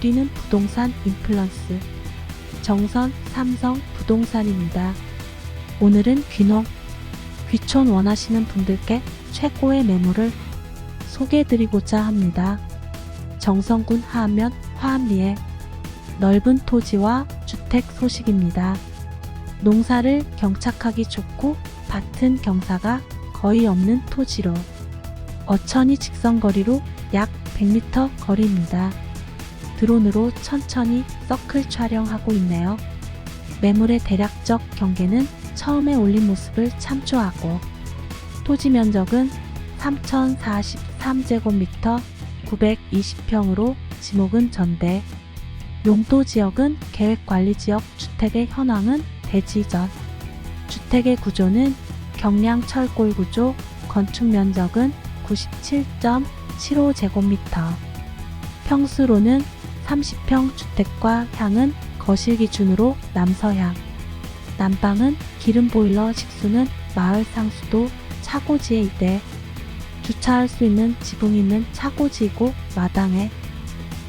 뛰는 부동산 인플루언스 정선 삼성 부동산입니다. 오늘은 귀농, 귀촌 원하시는 분들께 최고의 매물을 소개해드리고자 합니다. 정선군 하면 화암리에 넓은 토지와 주택 소식입니다. 농사를 경착하기 좋고 밭은 경사가 거의 없는 토지로 어천이 직선거리로 약 100m 거리입니다. 드론으로 천천히 서클 촬영하고 있네요. 매물의 대략적 경계는 처음에 올린 모습을 참조하고 토지 면적은 3043제곱미터 920평으로 지목은 전대 용도 지역은 계획관리지역 주택의 현황은 대지전 주택의 구조는 경량 철골 구조 건축 면적은 97.75제곱미터 평수로는 30평 주택과 향은 거실 기준으로 남서향 난방은 기름 보일러 식수는 마을 상수도 차고지에 있대 주차할 수 있는 지붕 있는 차고지이고 마당에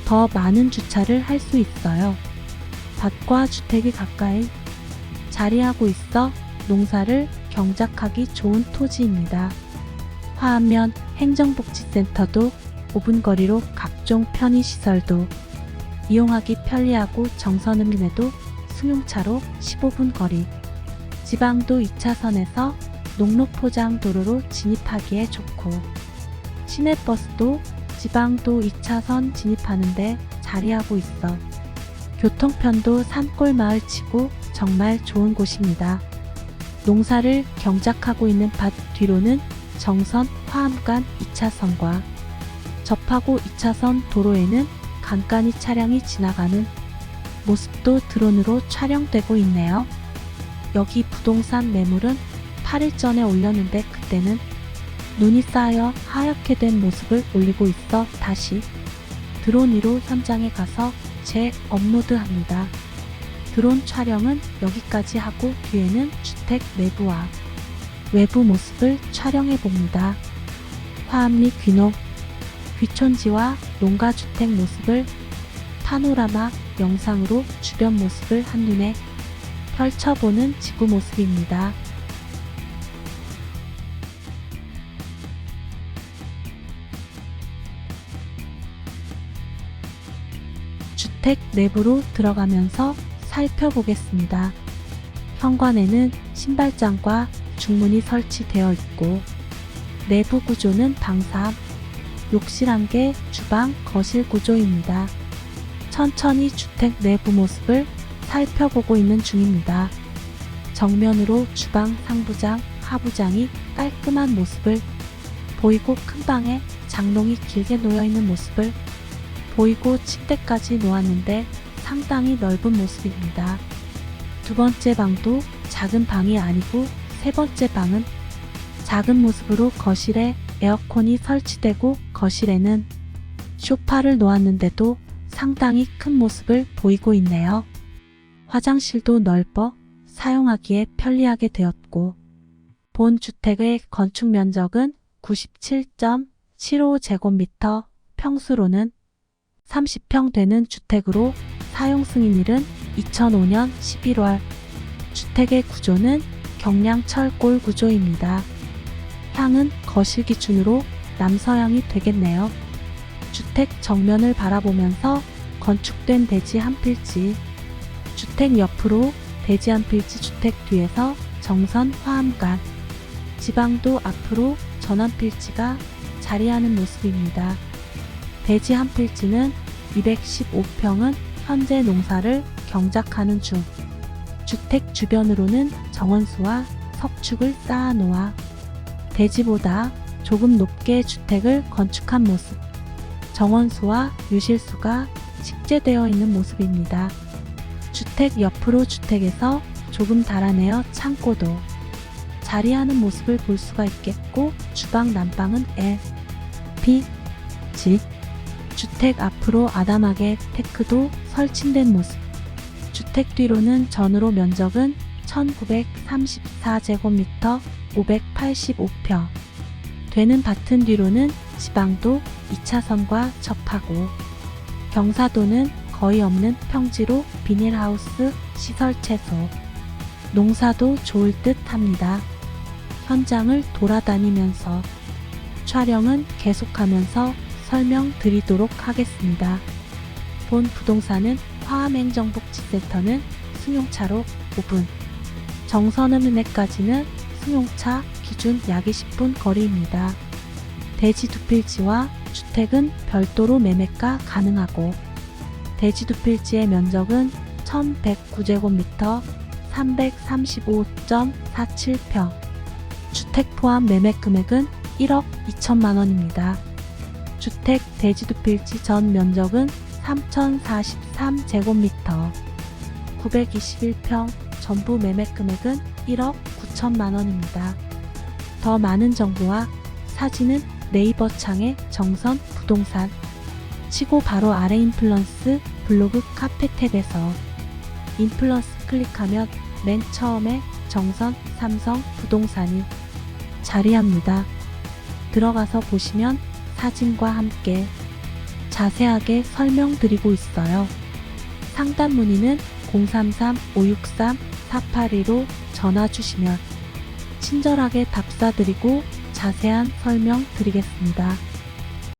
더 많은 주차를 할 수 있어요. 밭과 주택이 가까이 자리하고 있어 농사를 경작하기 좋은 토지입니다. 화하면 행정복지센터도 5분 거리로 각종 편의시설도 이용하기 편리하고 정선읍면에도 승용차로 15분 거리 지방도 2차선에서 농로포장 도로로 진입하기에 좋고 시내버스도 지방도 2차선 진입하는데 자리하고 있어 교통편도 산골 마을 치고 정말 좋은 곳입니다. 농사를 경작하고 있는 밭 뒤로는 정선 화암간 2차선과 접하고 2차선 도로에는 간간히 차량이 지나가는 모습도 드론으로 촬영되고 있네요. 여기 부동산 매물은 8일 전에 올렸는데 그때는 눈이 쌓여 하얗게 된 모습을 올리고 있어 다시 드론 위로 현장에 가서 재업로드 합니다. 드론 촬영은 여기까지 하고 뒤에는 주택 내부와 외부 모습을 촬영해 봅니다. 화암리 귀농, 귀촌지와 농가주택 모습을 파노라마 영상으로 주변 모습을 한눈에 펼쳐보는 지구 모습입니다. 주택 내부로 들어가면서 살펴보겠습니다. 현관에는 신발장과 중문이 설치되어 있고 내부 구조는 방삼, 욕실 한 개, 주방, 거실 구조입니다. 천천히 주택 내부 모습을 살펴보고 있는 중입니다. 정면으로 주방 상부장, 하부장이 깔끔한 모습을 보이고 큰 방에 장롱이 길게 놓여 있는 모습을 보이고 침대까지 놓았는데 상당히 넓은 모습입니다. 두 번째 방도 작은 방이 아니고 세 번째 방은 작은 모습으로 거실에 에어컨이 설치되고 거실에는 쇼파를 놓았는데도 상당히 큰 모습을 보이고 있네요. 화장실도 넓어 사용하기에 편리하게 되었고 본 주택의 건축 면적은 97.75제곱미터 평수로는 30평 되는 주택으로 사용 승인일은 2005년 11월 주택의 구조는 경량 철골 구조입니다. 향은 거실 기준으로 남서향이 되겠네요. 주택 정면을 바라보면서 건축된 대지 한 필지, 주택 옆으로 대지 한 필지 주택 뒤에서 정선 화암간, 지방도 앞으로 전원 필지가 자리하는 모습입니다. 대지 한 필지는 215평은 현재 농사를 경작하는 중. 주택 주변으로는 정원수와 석축을 쌓아 놓아 대지보다 조금 높게 주택을 건축한 모습. 정원수와 유실수가 식재되어 있는 모습입니다. 주택 옆으로 주택에서 조금 달아내어 창고도 자리하는 모습을 볼 수가 있겠고 주방 난방은 L, P, G 주택 앞으로 아담하게 테크도 설치된 모습 주택 뒤로는 전으로 면적은 1934제곱미터 585평 되는 밭은 뒤로는 지방도 2차선과 접하고 경사도는 거의 없는 평지로 비닐하우스 시설 채소. 농사도 좋을 듯 합니다. 현장을 돌아다니면서 촬영은 계속하면서 설명드리도록 하겠습니다. 본 부동산은 화암행정복지센터는 승용차로 5분, 정선은은행까지는 승용차 기준 약 20분 거리입니다. 대지 두 필지와 주택은 별도로 매매가 가능하고 대지 두 필지의 면적은 1109제곱미터 335.47평 주택 포함 매매 금액은 1억 2천만 원입니다. 주택 대지 두 필지 전 면적은 3043제곱미터 921평 전부 매매 금액은 1억 9천만 원입니다. 더 많은 정보와 사진은 네이버 창에 정선 부동산 치고 바로 아래 인플루언스 블로그 카페 탭에서 인플루언스 클릭하면 맨 처음에 정선 삼성 부동산이 자리합니다. 들어가서 보시면 사진과 함께 자세하게 설명드리고 있어요. 상담 문의는 033-563-4815로 전화 주시면 친절하게 답사드리고 자세한 설명 드리겠습니다.